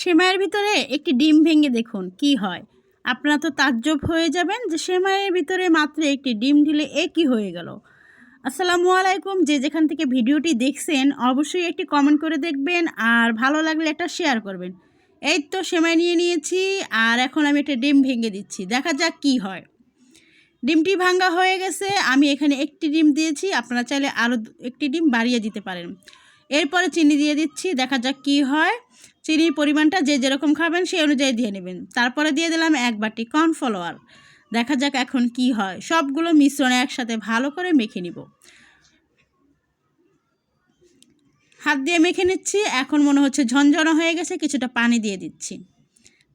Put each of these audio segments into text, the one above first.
সেমাইয়ের ভিতরে একটি ডিম ভেঙে দেখুন, কি হয়? আপনারা তো তাজ্জব হয়ে যাবেন যে সেমাইয়ের ভিতরে মাত্র একটি ডিম ঢিলে এ কি হয়ে গেল। আসসালামু আলাইকুম, যে যেখান থেকে ভিডিওটি দেখছেন, অবশ্যই একটি কমেন্ট করে দেখবেন আর ভালো লাগলে একটা শেয়ার করবেন। এই তো সেমাই নিয়ে নিয়েছি আর এখন আমি একটা ডিম ভেঙে দিচ্ছি, দেখা যাক কি হয়। ডিমটি ভাঙ্গা হয়ে গেছে, আমি এখানে একটি ডিম দিয়েছি, আপনারা চাইলে আরও একটি ডিম বাড়িয়ে দিতে পারেন। এরপরে চিনি দিয়ে দিচ্ছি, দেখা যাক কি হয়। চিনির পরিমাণটা যে যেরকম খাবেন সেই অনুযায়ী দিয়ে নেবেন। তারপরে দিয়ে দিলাম এক বাটি কর্নফ্লাওয়ার দেখা যাক এখন কি হয়। সবগুলো মিশ্রণে একসাথে ভালো করে মেখে নিব। হাত দিয়ে মেখে নিচ্ছি। এখন মনে হচ্ছে ঝনঝনা হয়ে গেছে, কিছুটা পানি দিয়ে দিচ্ছি।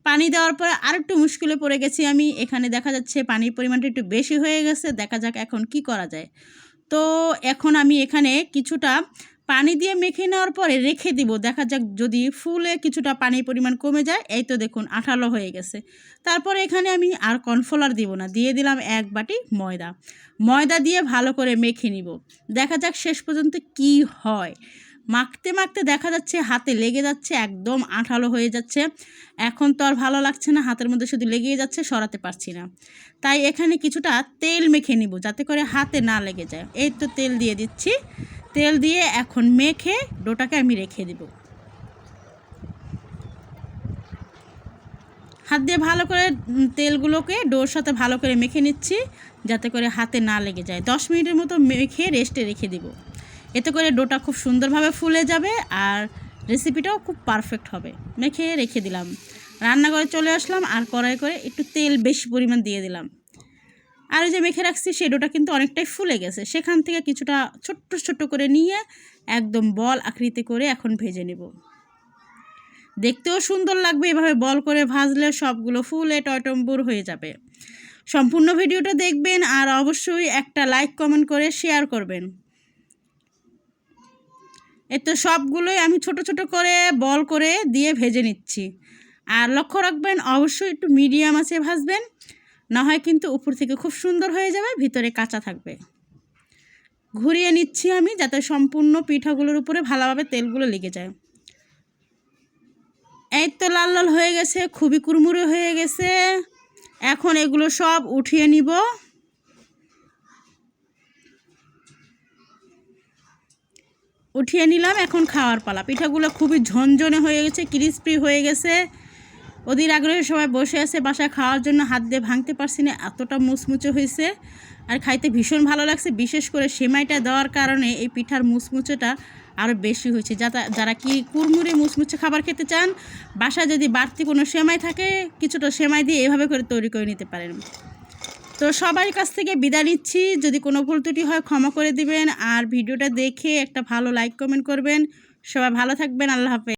পানি দেওয়ার পরে আরেকটু মুশকিলে পড়ে গেছি আমি। এখানে দেখা যাচ্ছে পানির পরিমাণটা একটু বেশি হয়ে গেছে। দেখা যাক এখন কি করা যায়। তো এখন আমি এখানে কিছুটা পানি দিয়ে মেখে নেওয়ার পরে রেখে দিব। দেখা যাক যদি ফুলে কিছুটা পানির পরিমাণ কমে যায়, এই তো দেখুন আঠালো হয়ে গেছে। তারপরে এখানে আমি আর কর্নফ্লাওয়ার দিব না, দিয়ে দিলাম এক বাটি ময়দা। ময়দা দিয়ে ভালো করে মেখে নিব। দেখা যাক শেষ পর্যন্ত কি হয়। মাখতে মাখতে দেখা যাচ্ছে হাতে লেগে যাচ্ছে, একদম আঠালো হয়ে যাচ্ছে। এখন তো আর ভালো লাগছে না, হাতের মধ্যে শুধু লেগেই যাচ্ছে, সরাতে পারছি না। তাই এখানে কিছুটা তেল মেখে নিব, যাতে করে হাতে না লেগে যায়। এই তো তেল দিয়ে দিচ্ছি। তেল দিয়ে এখন মেখে ডোটাকে আমি রেখে দিব। হাত দিয়ে ভালো করে তেলগুলোকে ডোর সাথে ভালো করে মেখে নিচ্ছি, যাতে করে হাতে না লেগে যায়। দশ মিনিটের মতো মেখে রেস্টে রেখে দিব। এতে করে ডোটা খুব সুন্দরভাবে ফুলে যাবে আর রেসিপিটাও খুব পারফেক্ট হবে। মেখে রেখে দিলাম। রান্নাঘরে চলে আসলাম আর কড়াই করে একটু তেল বেশি পরিমাণ দিয়ে দিলাম। আর যে মেখে রাখছি ডোটা কিন্তু অনেকটাই ফুলে গেছে। সেখান থেকে কিছুটা ছোট্ট ছোট্ট করে নিয়ে একদম বল আকৃতি করে এখন ভেজে নেব। দেখতেও সুন্দর লাগবে এভাবে বল করে ভাজলে সবগুলো ফুলে টয়টম্বুর হয়ে যাবে। সম্পূর্ণ ভিডিওটা দেখবেন আর অবশ্যই একটা লাইক, কমেন্ট করে শেয়ার করবেন। এ তো সবগুলোই আমি ছোট ছোট করে বল করে দিয়ে ভেজে নিচ্ছি। আর লক্ষ্য রাখবেন, অবশ্যই একটু মিডিয়াম আছে ভাজবেন। না হয় কিন্তু উপর থেকে খুব সুন্দর হয়ে যাবে, ভিতরে কাঁচা থাকবে। ঘুরিয়ে নিচ্ছি আমি যাতে সম্পূর্ণ পিঠাগুলোর উপরে ভালোভাবে তেলগুলো লেগে যায়। এই তো লাল লাল হয়ে গেছে, খুবই কুরমুরে হয়ে গেছে। এখন এগুলো সব উঠিয়ে নিব। উঠিয়ে নিলাম, এখন খাওয়ার পালা। পিঠাগুলো খুবই ঝনঝনে হয়ে গেছে ক্রিস্পি হয়ে গেছে। ওদের আগ্রহে সবাই বসে আছে, বাসায় খাওয়ার জন্য হাত দিয়ে ভাঙতে পারছি না, এতটা মুচমুচে হয়েছে। আর খাইতে ভীষণ ভালো লাগছে, বিশেষ করে সেমাইটা দেওয়ার কারণে এই পিঠার মুচমুচেটা আরও বেশি হয়েছে। যারা যারা কি কুরমুরে মুচমুচে খাবার খেতে চান, বাসায় যদি বাড়তি কোনো সেমাই থাকে, কিছুটা সেমাই দিয়ে এভাবে করে তৈরি করে নিতে পারেন। তো সবার কাছ থেকে বিদায় নিচ্ছি। যদি কোনো ভুল ত্রুটি হয়, ক্ষমা করে দিবেন। আর ভিডিওটা দেখে একটা ভালো লাইক কমেন্ট করবেন। সবাই ভালো থাকবেন, আল্লাহ হাফেজ।